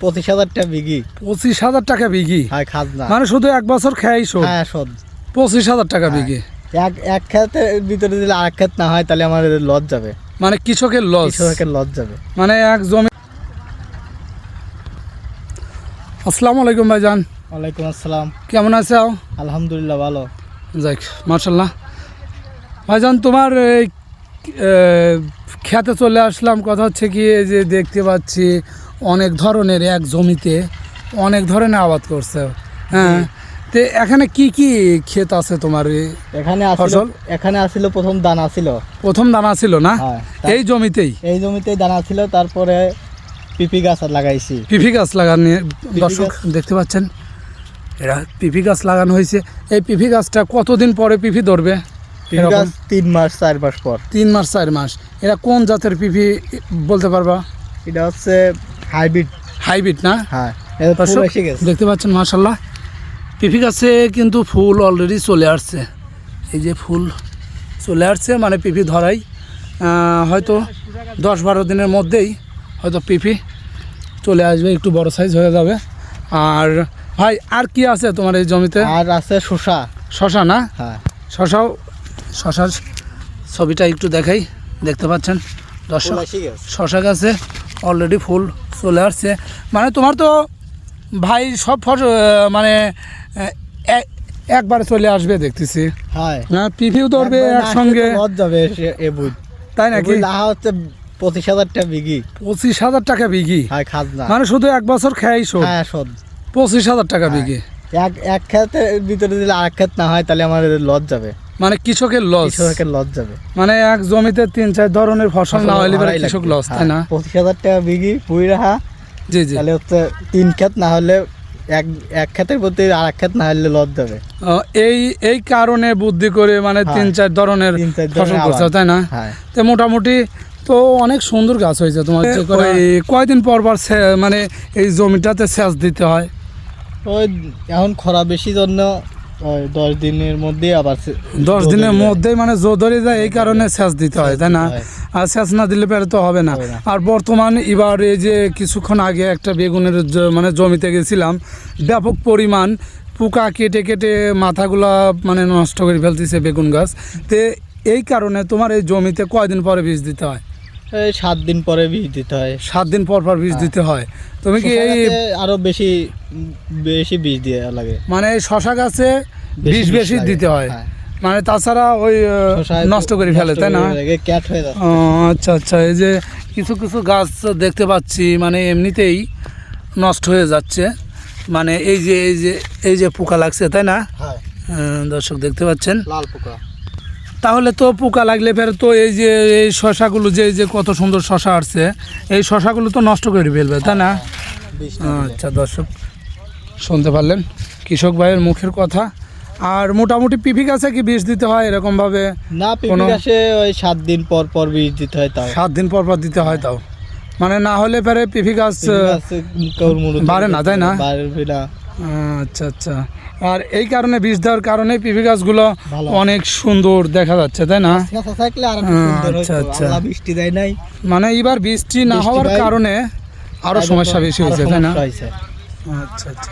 পঁচিশ হাজার টাকা বিঘি। পঁচিশ হাজার টাকা বিঘি? হ্যাঁ খাজনা। মানে শুধু এক বছর খেয়াই শোধ? হ্যাঁ শোধ। পঁচিশ হাজার টাকা বিঘি? এক এক ভিতরে যদি আরেক ক্ষেত না হয় তাহলে লস যাবে। মানে কৃষকের লস? কৃষকের লস যাবে। মানে এক জমি আসসালামু আলাইকুম ভাইজান। ওয়ালাইকুম আসসালাম। কেমন আছো আলহামদুলিল্লাহ ভালো। যাক মার্শাল্লাহ ভাইজান তোমার এই খেতে চলে আসলাম। কথা হচ্ছে কি এই যে দেখতে পাচ্ছি অনেক ধরনের এক জমিতে অনেক ধরনের আবাদ করছে। হ্যাঁ তো এখানে কি কি ক্ষেত আছে তোমার এখানে আসিল ফসল? এখানে আসিল প্রথম দানা ছিল। প্রথম দানা ছিল না? হ্যাঁ এই জমিতেই? এই জমিতেই দানা ছিল তারপরে পিপি গাছ লাগাইছি। পিপি গাছ লাগানো দর্শক দেখতে পাচ্ছেন এরা পিপি গাছ লাগানো হয়েছে। এই পিপি গাছটা কতদিন পরে পিপি ধরবে? তিন মাস চার মাস পর। তিন মাস চার মাস। এরা কোন জাতের পিপি বলতে পারবা? এটা হচ্ছে হাইব্রিড। হাইব্রিড না? হ্যাঁ দেখতে পাচ্ছেন মার্শাল্লাহ পিপি গাছে কিন্তু ফুল অলরেডি চলে আসছে। এই যে ফুল চলে আসছে মানে পিপি ধরাই। হয়তো দশ বারো দিনের মধ্যেই হয়তো পিপি চলে আসবে একটু বড় সাইজ হয়ে যাবে। আর ভাই আর কি আছে তোমার এই জমিতে? আর আছে শশা শশা না? হ্যাঁ। শশাও শশার ছবিটা একটু দেখাই দেখতে পাচ্ছেন? দর্শক শশা গাছে। অলরেডি ফুল চলে আসছে। মানে তোমার তো ভাই সব ফস মানে একবারে চলে আসবে দেখতেছি। হ্যাঁ। হ্যাঁ ধরবে একসঙ্গে। তাই নাকি? লাহা হচ্ছে পঁচিশ হাজার টাকা বিঘি। পঁচিশ হাজার টাকা বিঘি? মানে শুধু এক বছর খেয়াই শোধ? হ্যাঁ পঁচিশ হাজার টাকা হ্যাঁ। বিঘি? এক এক ক্ষেতের ভিতরে যদি আরেক ক্ষেত না হয় তাহলে আমার লস যাবে মানে কৃষকের লস কৃষকের লস যাবে। মানে এক জমিতে তিন চার ধরনের ফসল না হলে কৃষক লস তাই না? হ্যাঁ, পঁচিশ হাজার টাকা বিঘি পুই রাখা জি জি। তাহলে হচ্ছে তিন ক্ষেত না হলে এক এক ক্ষেতের প্রতি আর এক ক্ষেত না হলে লস যাবে। এই এই কারণে বুদ্ধি করে মানে হ্যাঁ। তিন চার ধরনের ফসল করছে তাই না? হ্যাঁ। তো মোটামুটি তো অনেক সুন্দর গাছ হয়েছে তোমার কয়দিন পর পর মানে এই জমিটাতে সেচ দিতে হয়? ওই এখন খরা বেশি জন্য দশ দিনের মধ্যে আবার দশ দিনের মধ্যেই মানে জোদরে যায় এই কারণে সেচ দিতে হয় তাই না? আর সেচ না দিলে পরে তো হবে না। আর বর্তমান এবার এই যে কিছুক্ষণ আগে একটা বেগুনের মানে জমিতে গেছিলাম ব্যাপক পরিমাণ পোকা কেটে কেটে মাথাগুলা মানে নষ্ট করে ফেলতেছে বেগুন গাছ। তে এই কারণে তোমার এই জমিতে কয়দিন পরে বীজ দিতে হয়? এই সাত দিন পরে বীজ দিতে হয়। সাত দিন পর পর বীজ হ্যাঁ। দিতে হয়। তুমি কি এই আরও বেশি বেশি বীজ দিয়ে লাগে। মানে শশা গাছে বীজ বেশি দিতে হয়। হ্যাঁ। মানে তাছাড়া ওই নষ্ট করে ফেলে তাই না? হয়ে আচ্ছা আচ্ছা এই যে কিছু কিছু গাছ দেখতে পাচ্ছি মানে এমনিতেই নষ্ট হয়ে যাচ্ছে। মানে এই যে এই যে এই যে পোকা লাগছে তাই না? দর্শক দেখতে পাচ্ছেন। লাল পোকা। তাহলে তো পোকা লাগলে ফের তো এই যে এই শশাগুলো যে যে কত সুন্দর শশা আসছে এই শশাগুলো তো নষ্ট করে ফেলবে তাই না। আচ্ছা দর্শক শুনতে পারলেন কৃষক ভাইয়ের মুখের কথা। আর মোটামুটি পিপি গাছে কি বিষ দিতে হয় এরকমভাবে? না পিপি গাছে ওই সাত দিন পর পর বীজ দিতে হয় তাও। সাত দিন পর পর দিতে হয় তাও। মানে না হলে পরে পিপি গাছ বাড়ে না, তাই না? বাড়বে না। আচ্ছা আচ্ছা। আর এই কারণে বীজ দেওয়ার কারণে পিপি গাছগুলো অনেক সুন্দর দেখা যাচ্ছে তাই না? হ্যাঁ, সুন্দর আচ্ছা, আচ্ছা। বৃষ্টি দেয় নাই। মানে এবার বৃষ্টি না হওয়ার কারণে আরও সমস্যা বেশি হয়েছে তাই না? আচ্ছা আচ্ছা।